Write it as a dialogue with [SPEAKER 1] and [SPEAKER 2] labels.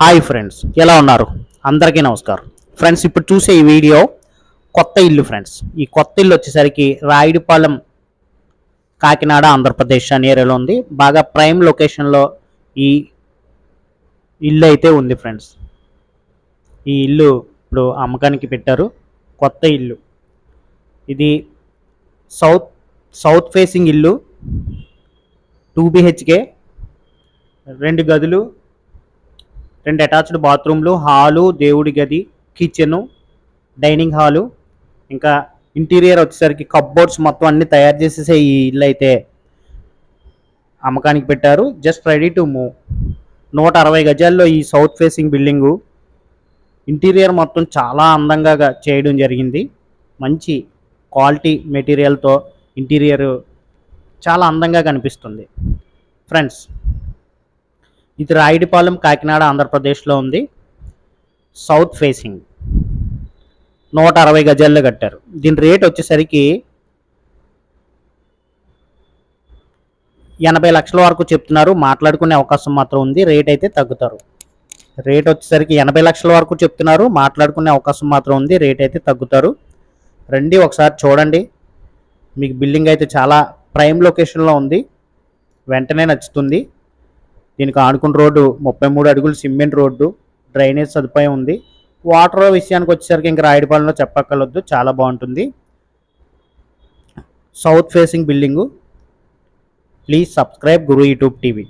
[SPEAKER 1] Hi friends ఎలా ఉన్నారు? అందరికీ నమస్కారం. ఫ్రెండ్స్ ఇప్పుడు చూసే ఈ వీడియో కొత్త ఇల్లు ఫ్రెండ్స్ ఈ కొత్త ఇల్లు వచ్చేసరికి రాయుడిపాలెం కాకినాడ ఆంధ్రప్రదేశ్ అనే ఏరియాలో ఉంది. బాగా ప్రైమ్ లొకేషన్లో ఈ ఇల్లు అయితే ఉంది ఫ్రెండ్స్ ఈ ఇల్లు ఇప్పుడు అమ్మకానికి పెట్టారు. కొత్త ఇల్లు. ఇది సౌత్ సౌత్ ఫేసింగ్ ఇల్లు. టూ బిహెచ్కే రెండు గదులు రెండు అటాచ్డ్ బాత్రూమ్లు హాలు దేవుడి గది కిచెను డైనింగ్ హాలు ఇంకా ఇంటీరియర్ వచ్చేసరికి కప్బోర్డ్స్ మొత్తం అన్ని తయారు చేసేసే ఈ ఇల్లు అయితే అమ్మకానికి పెట్టారు. Just ready to move. నూట అరవై గజాల్లో ఈ సౌత్ ఫేసింగ్ బిల్డింగు ఇంటీరియర్ మొత్తం చాలా అందంగా చేయడం జరిగింది. మంచి క్వాలిటీ మెటీరియల్తో ఇంటీరియర్ చాలా అందంగా కనిపిస్తుంది. ఫ్రెండ్స్ ఇది రాయుడిపాలెం కాకినాడ ఆంధ్రప్రదేశ్లో ఉంది. సౌత్ ఫేసింగ్ నూట అరవై గజాల్లో కట్టారు. దీని రేట్ వచ్చేసరికి ఎనభై లక్షల వరకు చెప్తున్నారు. మాట్లాడుకునే అవకాశం మాత్రం ఉంది. రేట్ అయితే తగ్గుతారు. రేట్ వచ్చేసరికి ఎనభై లక్షల వరకు చెప్తున్నారు. మాట్లాడుకునే అవకాశం మాత్రం ఉంది. రేట్ అయితే తగ్గుతారు. రండి ఒకసారి చూడండి. మీకు బిల్డింగ్ అయితే చాలా ప్రైమ్ లొకేషన్లో ఉంది. వెంటనే నచ్చుతుంది. దీనికి ఆనుకున్న రోడ్డు ముప్పై మూడు అడుగులు సిమెంట్ రోడ్డు డ్రైనేజ్ సదుపాయం ఉంది. వాటర్ విషయానికి వచ్చేసరికి ఇంకా రాయడిపాలెంలో చెప్పక్కర్లొద్దు చాలా బాగుంటుంది. South facing building. Please subscribe Guru YouTube TV.